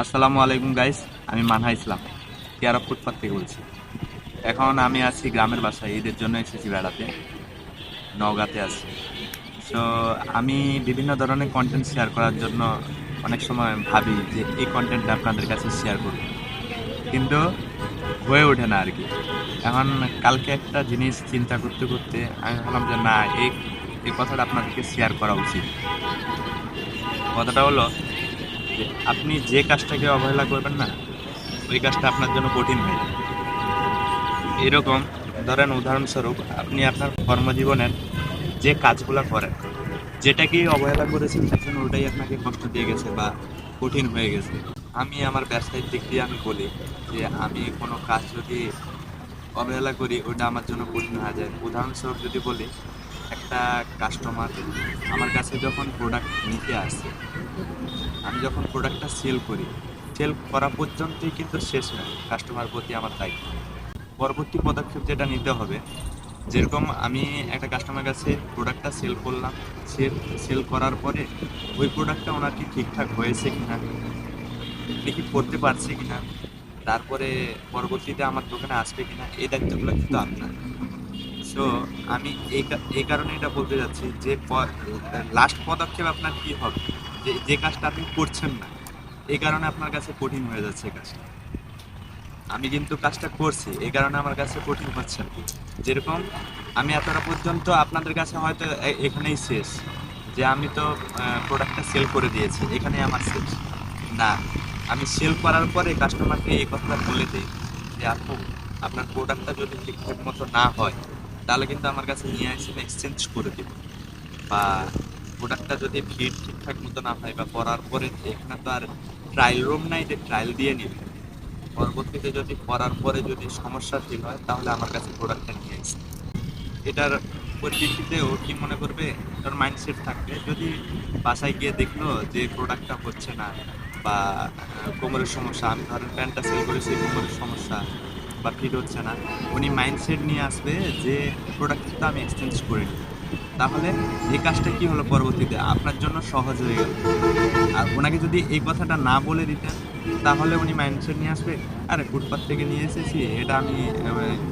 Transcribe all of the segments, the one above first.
আসসালামু আলাইকুম গাইস আমি মানহা ইসলাম কেয়ারা ফুটপাথ থেকে বলছি। এখন আমি আছি গ্রামের বাসায়, ঈদের জন্য এসেছি বেড়াতে, নওগাঁতে আছি। সো আমি বিভিন্ন ধরনের কন্টেন্ট শেয়ার করার জন্য অনেক সময় ভাবি যে এই কন্টেন্টটা আপনাদের কাছে শেয়ার করব। কিন্তু হয়ে ওঠে না আর কি এখন কালকে একটা জিনিস চিন্তা করতে করতে আমি ভাবলাম যে না, এই এই কথাটা আপনাদেরকে শেয়ার করা উচিত। কথাটা হলো যে আপনি যে কাজটাকে অবহেলা করবেন না, ওই কাজটা আপনার জন্য কঠিন হয়ে যাবে। এরকম ধরেন উদাহরণস্বরূপ আপনি আপনার কর্মজীবনের যে কাজগুলো করেন, যেটাকে অবহেলা করেছেন তখন ওটাই আপনাকে কষ্ট দিয়ে গেছে বা কঠিন হয়ে গেছে। আমি আমার ব্যবসায়িক দিক দিয়ে আমি বলি যে আমি কোনো কাজ যদি অবহেলা করি, ওটা আমার জন্য কঠিন হয়ে যায়। উদাহরণস্বরূপ যদি বলি একটা কাস্টমার আমার কাছে যখন প্রোডাক্ট নিতে আসে, আমি যখন প্রোডাক্টটা সেল করি সেল করা পর্যন্তই কিন্তু শেষ নয় কাস্টমার প্রতি আমার দায়িত্ব। পরবর্তী পদক্ষেপ যেটা নিতে হবে, যেরকম আমি একটা কাস্টমার কাছে প্রোডাক্টটা সেল করলাম সেল সেল করার পরে ওই প্রোডাক্টটা ওনার কি ঠিকঠাক হয়েছে কিনা, উনি কি করতে পারছে কিনা, তারপরে পরবর্তীতে আমার দোকানে আসবে কিনা, এই দায়িত্বগুলো কিন্তু আপনার। সো আমি এই কারণে এটা বলতে যাচ্ছি যে লাস্ট পদক্ষেপ আপনার কি হবে? যে যে কাজটা আপনি করছেন না, এই কারণে আপনার কাছে কঠিন হয়ে যাচ্ছে কাজটা। আমি কিন্তু কাজটা করছি, এই কারণে আমার কাছে কঠিন হচ্ছে কি। যেরকম আমি এতটা পর্যন্ত আপনাদের কাছে হয়তো এখানেই শেষ। যে আমি তো প্রোডাক্টটা সেল করে দিয়েছি, এখানেই আমার শেষ। না, আমি সেল করার পরে কাস্টমারকে এই কথাটা বলে দিই যে, আপু, আপনার প্রোডাক্টটা যদি ঠিকঠাক মতো না হয় তাহলে কিন্তু আমার কাছে নিয়ে এসে এক্সচেঞ্জ করে দিব। বা প্রোডাক্টটা যদি ফিট ঠিকঠাক মতো না হয় বা পরার পরে এখানে তো আর ট্রায়াল রুম নাই, যে ট্রায়াল দিয়ে নিবে। পরবর্তীতে যদি পরার পরে যদি সমস্যা ফিল হয়, তাহলে আমার কাছে প্রোডাক্টটা নিয়ে আসে এটার পরিপ্রেক্ষিতে ও কি মনে করবে? ওর মাইন্ডসেট থাকবে। যদি বাসায় গিয়ে দেখল যে প্রোডাক্টটা হচ্ছে না বা কোমরের সমস্যা, আমি ধরেন প্যান্টটা সেল করেছি, কোমরের সমস্যা বা ফিট হচ্ছে না। উনি মাইন্ডসেট নিয়ে আসবে যে প্রোডাক্টটা আমি এক্সচেঞ্জ করে নিই তাহলে এই কাজটা কি হলো পরবর্তীতে? আপনার জন্য সহজ হয়ে গেল। আর ওনাকে যদি এই কথাটা না বলে দিতেন, তাহলে উনি মাইন্ডসেট নিয়ে আসবে, আরে ফুটপাথ থেকে নিয়ে এসেছি, এটা আমি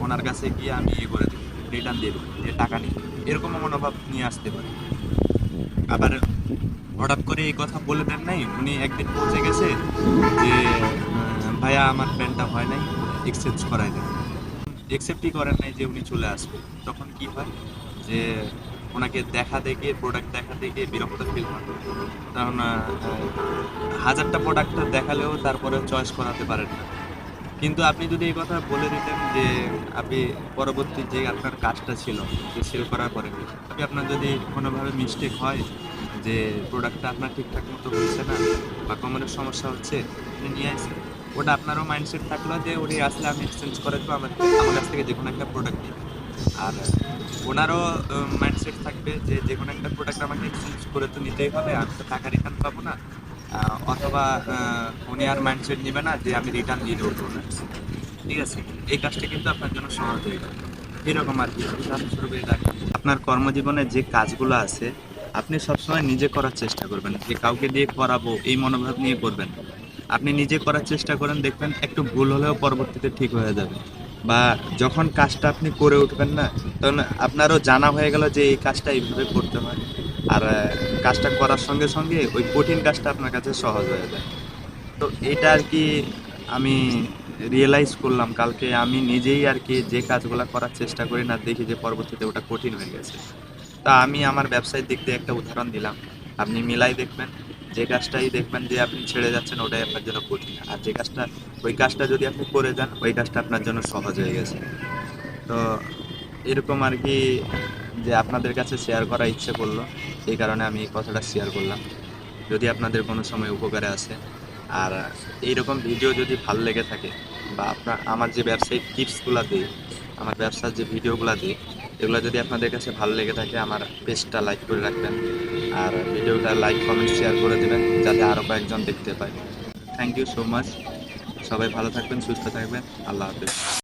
ওনার কাছে গিয়ে আমি ইয়ে করে দেবো রিটার্ন দিয়ে দেবো, যে টাকা নিই। এরকম মনোভাব নিয়ে আসতে পারে। আবার হঠাৎ করে এই কথা বলে দেন নাই, উনি একদিন পৌঁছে গেছে যে, ভাইয়া, আমার প্যান্টটা হয় নাই। এক্সচেঞ্জ করাই দেন একসেপ্টই করেন নাই যে উনি চলে আসবে। তখন কি হয়? যে ওনাকে দেখা দেখে প্রোডাক্ট দেখা দেখে বিরক্ত ফিল হয়। কারণ হাজারটা প্রোডাক্ট দেখালেও তারপরে চয়েস করাতে পারেন না। কিন্তু আপনি যদি এই কথা বলে দিতেন যে আপনি পরবর্তী যে আপনার কাজটা ছিল, যে সেল করার পরে, আপনি আপনার যদি কোনোভাবে মিস্টেক হয় যে প্রোডাক্টটা আপনার ঠিকঠাক মতো হচ্ছে না, বা কোমরের সমস্যা হচ্ছে, আপনি নিয়ে আসেন। ওটা আপনারও মাইন্ডসেট থাকল যে ওটি আসলে আমি এক্সচেঞ্জ করে দেবো, আমার আমার কাছ থেকে যে কোনো একটা প্রোডাক্ট নিই আর ওনারও মাইন্ডসেট থাকবে যে যে কোনো একটা প্রোডাক্ট আমাকে এক্সচেঞ্জ করে তো নিতেই হবে, আমি তো টাকা রিটার্ন পাবো না। অথবা উনি আর মাইন্ডসেট নেবে না যে আমি রিটার্ন দিয়ে দেবো। ঠিক আছে? এই কাজটা কিন্তু আপনার জন্য সহজ হয়ে যাবে। এরকম আর কি। আপনার কর্মজীবনে যে কাজগুলো আছে, আপনি সবসময় নিজে করার চেষ্টা করবেন। যে কাউকে দিয়ে করাবো, এই মনোভাব নিয়ে করবেন আপনি নিজে করার চেষ্টা করেন, দেখবেন একটু ভুল হলেও পরবর্তীতে ঠিক হয়ে যাবে। বা যখন কাজটা আপনি করে উঠবেন না, তখন আপনারও জানা হয়ে গেল যে এই কাজটা এইভাবে করতে হয়। আর কাজটা করার সঙ্গে সঙ্গে ওই কঠিন কাজটা আপনার কাছে সহজ হয়ে যায়। তো এটা আর কি আমি রিয়েলাইজ করলাম, কালকে আমি নিজেই আর কি যে কাজগুলো করার চেষ্টা করি না, দেখি যে পরবর্তীতে ওটা কঠিন হয়ে গেছে। তা আমি আমার ব্যবসায়ের দিক দিয়ে একটা উদাহরণ দিলাম। আপনি মিলাই দেখবেন যে কাজটাই দেখবেন যে আপনি ছেড়ে যাচ্ছেন, ওটাই আপনার জন্য কঠিন। আর যে কাজটা, ওই কাজটা যদি আপনি করে যান, ওই কাজটা আপনার জন্য সহজ হয়ে গেছে। তো এরকম আর কি যে আপনাদের কাছে শেয়ার করা ইচ্ছে করল, এই কারণে আমি এই কথাটা শেয়ার করলাম। যদি আপনাদের কোনো সময় উপকারে আসে। আর এইরকম ভিডিও যদি ভালো লেগে থাকে, বা আপনার, আমার যে ব্যবসায়িক টিপসগুলো দিই, আমার ব্যবসার যে ভিডিওগুলো দিই এগুলো যদি আপনাদের কাছে ভালো লেগে থাকে, আমার পেজটা লাইক করে রাখবেন। আর ভিডিওটা লাইক কমেন্ট শেয়ার করে দেবেন, যাতে আরও কয়েকজন দেখতে পায়। থ্যাংক ইউ সো মাচ সবাই ভালো থাকবেন, সুস্থ থাকবেন। আল্লাহ হাফিজ।